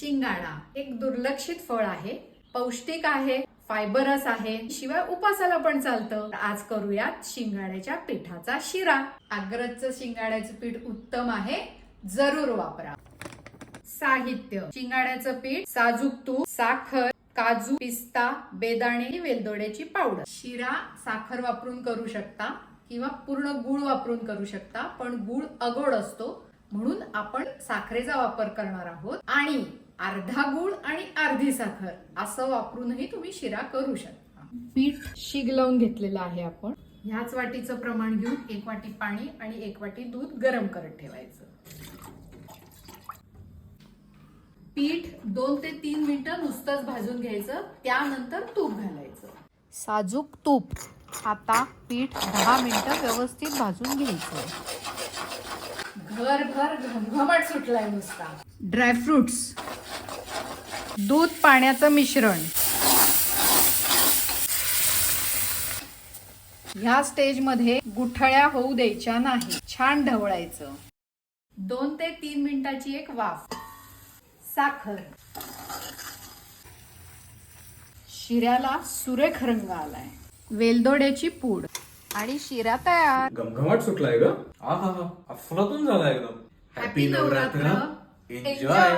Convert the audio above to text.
शिंगाडा एक दुर्लक्षित फळ आहे. पौष्टिक आहे फायबरस आहे. शिवाय उपासाला पण चालतं. आज करूयात शिंगाड्याच्या पिठाचा शिरा. अग्रजचं शिंगाड्याचं पीठ उत्तम आहे. जरूर वापरा. साहित्य. शिंगाड्याचं पीठ साजूक तूप साखर काजू पिस्ता बेदाणे वेलदोड्याची पावडर. शिरा साखर वापरून करू शकता किंवा पूर्ण गुळ वापरून करू शकता पण गुळ अगोड असतो. म्हणून आपण साखरेचा वापर करणार आहोत. आणि अर्धा गुळ आणि अर्धी साखर असं वापरूनही तुम्ही शिरा करू शकता. पीठ शिग लावून घेतलेलं आहे आपण. ह्याच वाटीचं प्रमाण घेऊन एक वाटी पाणी आणि एक वाटी दूध गरम करत ठेवायचं. पीठ दोन ते तीन मिनिटं नुसतंच भाजून घ्यायचं त्यानंतर तूप घालायचं. साजूक तूप. आता पीठ दहा मिनिटं व्यवस्थित भाजून घ्यायचं. घरभर घमघमाट सुटलाय नुसता. ड्रायफ्रुट्स दूध पाण्याचं मिश्रण. ह्या स्टेजमध्ये गुठळ्या होऊ द्यायच्या नाही. छान ढवळायचं. दोन ते तीन मिनिटाची एक वाफ. साखर. शिऱ्याला सुरेख रंग आलाय. वेलदोड्याची पूड. आणि शिरा तयार. घमघमाट सुटलाय ग. हा अफलातून झाला एकदम Happy नवरात्र. एन्जॉय